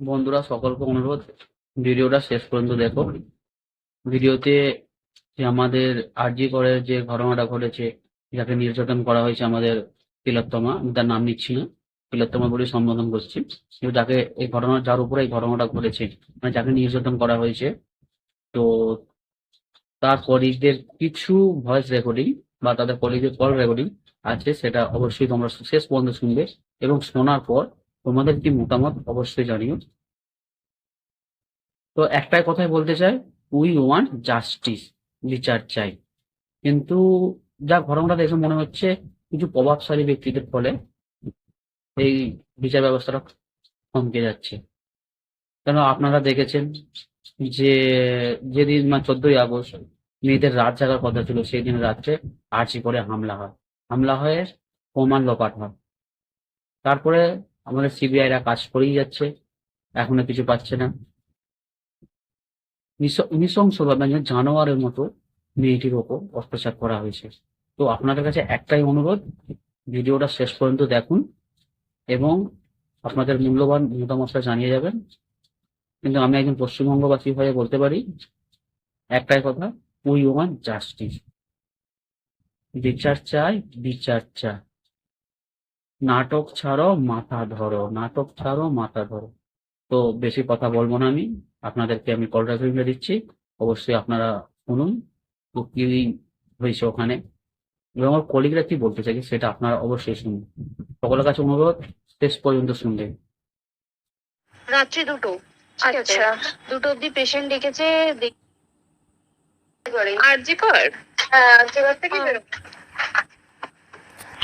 বন্ধুরা, সকলকে অনুরোধ, ভিডিওটা শেষ পর্যন্ত দেখো। ভিডিওতে যে আমাদের আরজি করে যে ঘটনাটা ঘটেছে, যাকে নির্যাতন করা হয়েছে আমাদের তিলোত্তমা আমি তার নাম নিচ্ছি না তিলোত্তমা বলে সম্বোধন করছি। কিন্তু যাকে এই ঘটনা, যার উপরে এই ঘটনাটা ঘটেছে মানে যাকে নির্যাতন করা হয়েছে, তো তার কলিগদের কিছু ভয়েস রেকর্ডিং বা তাদের কলিগদের কল রেকর্ডিং আছে, সেটা অবশ্যই তোমরা শেষ পর্যন্ত শুনবে এবং শোনার পর তোমাদের কি মতামত? অবশ্যই জানিও। তো একটাই কথাই বলতে চাই উই ওয়ান্ট জাস্টিস বিচার চাই। কিন্তু যা ঘটনাটা দেখে মনে হচ্ছে, কিছু প্রভাবশালী ব্যক্তিদের ফলে এই বিচার ব্যবস্থাটা থমকে যাচ্ছে। কেন আপনারা দেখেছেন যে যেদিন মানে চোদ্দই আগস্ট মেয়েদের রাত জাগার কথা ছিল, সেই দিন রাত্রে আর্চি করে হামলা হয়। হামলা হয়ে প্রমাণ লোপাট হয়। তারপরে আমাদের সিবিআইরা কাজ করেই যাচ্ছে, এখনও কিছু পাচ্ছে না। নৃশ- নৃশংসভাবে জানোয়ারের মতো মেয়েটির ওপর অত্যাচার করা হয়েছে। তো আপনাদের কাছে একটাই অনুরোধ, ভিডিওটা শেষ পর্যন্ত দেখুন এবং আপনাদের মূল্যবান মতামতটা জানিয়ে যাবেন। কিন্তু আমি একজন পশ্চিমবঙ্গবাসী হয়ে বলতে পারি, একটাই কথা উই ওয়ান জাস্টিস বিচার চাই বিচার চাই। নাটক ছাড়ো মাথা ধরো নাটক ছাড়ো মাথা ধরো। তো বেশি কথা বলব না আমি আপনাদেরকে আমি কল রেকর্ডিং দিচ্ছি। অবশ্যই আপনারা শুনুন তো কি হয়েছে ওখানে। এবং আমার কলিগরা কি বলতে চাইছে সেটা আপনারা অবশ্যই শুনুন। সকলের কাছে অনুরোধ শেষ পর্যন্ত শুনবেন রাত্রি দুটো। আচ্ছা দুটো অব্দি পেশেন্ট ডেকেছে করে। আরজি কর? হ্যাঁ আজকের থেকে।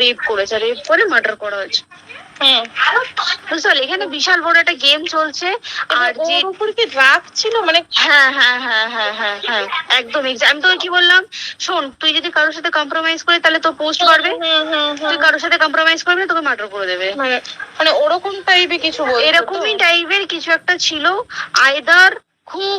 রেপ করেছে রেপ করে মার্ডার করা হয়েছে। বুঝতে পারলি এখানে বিশাল বড় একটা গেম চলছে আর যে উপর কি রাগ ছিল? মানে হ্যাঁ হ্যাঁ হ্যাঁ হ্যাঁ হ্যাঁ হ্যাঁ একদম আমি তোকে কি বললাম? শোন তুই যদি কারোর সাথে কম্প্রোমাইজ করিস তাহলে তো পোস্ট করবে। তুই কারোর সাথে কম্প্রোমাইজ করবি না, তোকে মার্ডার করে দেবে। মানে মানে ওরকম টাইপের কিছু এরকমই টাইপের কিছু একটা ছিল আইদার খুব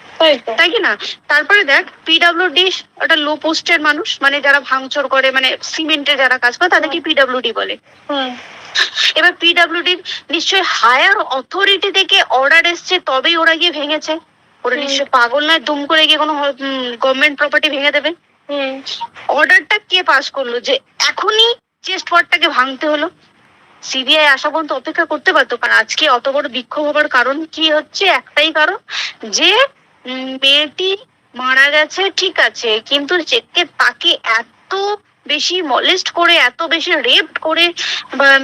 তাই কি না? তারপরে দেখ পিডাব্লিউডি ওটা লো পোস্টের মানুষ মানে যারা ভাঙচুর করে মানে সিমেন্টে যারা কাজ করে তাদেরকে পিডাব্লিউডি বলে। এবার পিডাব্লিউডির নিশ্চয়ই হায়ার অথরিটি থেকে অর্ডার এসছে তবেই ওরা গিয়ে ভেঙেছে। ওরা হুম। নিশ্চয়ই পাগল নয় দুম করে গিয়ে কোনো গভর্নমেন্ট প্রপার্টি ভেঙে দেবে। হুম, অর্ডারটা কে পাস করল? যে এখনই চেস্ট পটটাকে ভাঙতে হলো। সিবিআই আসা পর্যন্ত অপেক্ষা করতে পারতো কারণ আজকে অত বড় বিক্ষোভ হবার কারণ কি হচ্ছে? একটাই কারণ যে মেয়েটি মারা গেছে ঠিক আছে কিন্তু চেককে তাকে এত বেশি মলেস্ট করে এত বেশি রেপ করে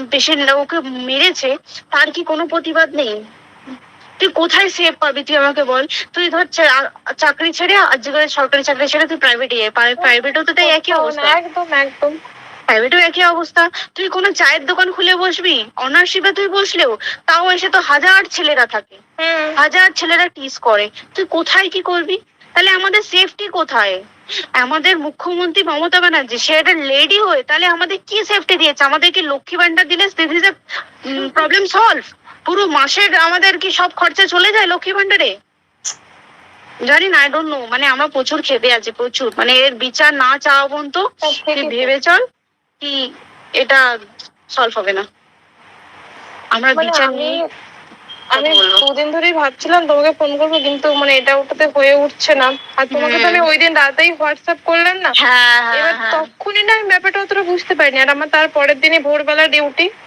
বেশি ওকে মেরেছে তার কি কোনো প্রতিবাদ নেই? তুই কোথায় সেভ পাবি তুই আমাকে বল। তুই ধর চাকরি ছেড়ে আজকে সরকারি চাকরি ছেড়ে তুই প্রাইভেটে যাই প্রাইভেটেও তো তাই একই অবস্থা। একদম একদম। প্রাইভেটেও একই অবস্থা। তুই কোনো চায়ের দোকান খুলে বসবি? অনারশিপে তুই বসলেও তাও এসে তো হাজার ছেলেরা থাকে। হাজার ছেলেরা টিস করে। তুই কোথায় কি করবি? তাহলে আমাদের সেফটি কোথায়? আমাদের মুখ্যমন্ত্রী মমতা ব্যানার্জি সে একটা লেডি হয়ে তাহলে আমাদের কি সেফটি দিয়েছে? আমাদের কি লক্ষ্মী ভান্ডার দিলে দিস ইজ প্রবলেম সলভ পুরো মাসের আমাদের কি সব খরচা চলে যায় লক্ষ্মী ভান্ডারে জানি না আই ডোন্ট নো মানে আমরা প্রচুর খেপে আছি প্রচুর। মানে এর বিচার না চাওয়া পর্যন্ত ভেবে চল। কি এটা সলভ হবে না। আমরা মানে বিচার আমি নিয়ে আমি দুদিন ধরেই ভাবছিলাম তোমাকে ফোন করব কিন্তু মানে এটা ওটাতে হয়ে উঠছে না। আর তোমাকে তো আমি ওই দিন রাতেই হোয়াটসঅ্যাপ করলেন না। হ্যাঁ এবার হ্যাঁ। তখনই না আমি ব্যাপারটা অতটা বুঝতে পারিনি। আর আমার তার পরের দিনই ভোরবেলা ডিউটি হ্যাঁ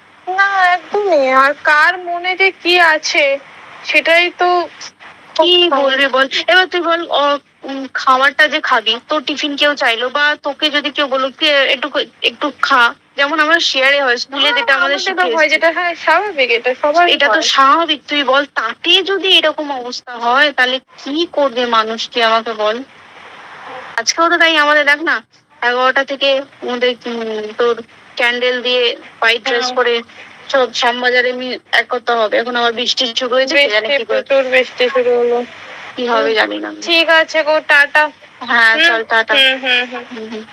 না একদমই আর কার মনে যে কি আছে সেটাই তো কি বলবি বল? এবার তুই বল খাবারটা যে খাবি তোর টিফিন কেউ চাইলো বা তোকে যদি কেউ বলল কি একটু একটু খা। যেমন আমরা শেয়ারে হয় স্কুলে যেটা আমাদের হ্যাঁ। হয় যেটা হ্যাঁ স্বাভাবিক এটা সবার এটা তো স্বাভাবিক। তুই বল তাতে যদি এরকম অবস্থা হয় তাহলে কি করবে মানুষ কি আমাকে বল? আজকেও তো তাই আমাদের দেখ না এগারোটা থেকে আমাদের উম, তোর ক্যান্ডেল দিয়ে হোয়াইট ড্রেস পরে করে সব শ্যামবাজার এমনি এক করতে হবে। এখন আবার বৃষ্টি শুরু হয়েছে জানি কি প্রচুর বৃষ্টি শুরু হলো। কি হবে জানি না। ঠিক আছে গো টাটা। হ্যাঁ চল টাটা। হুম। হুম, হুম।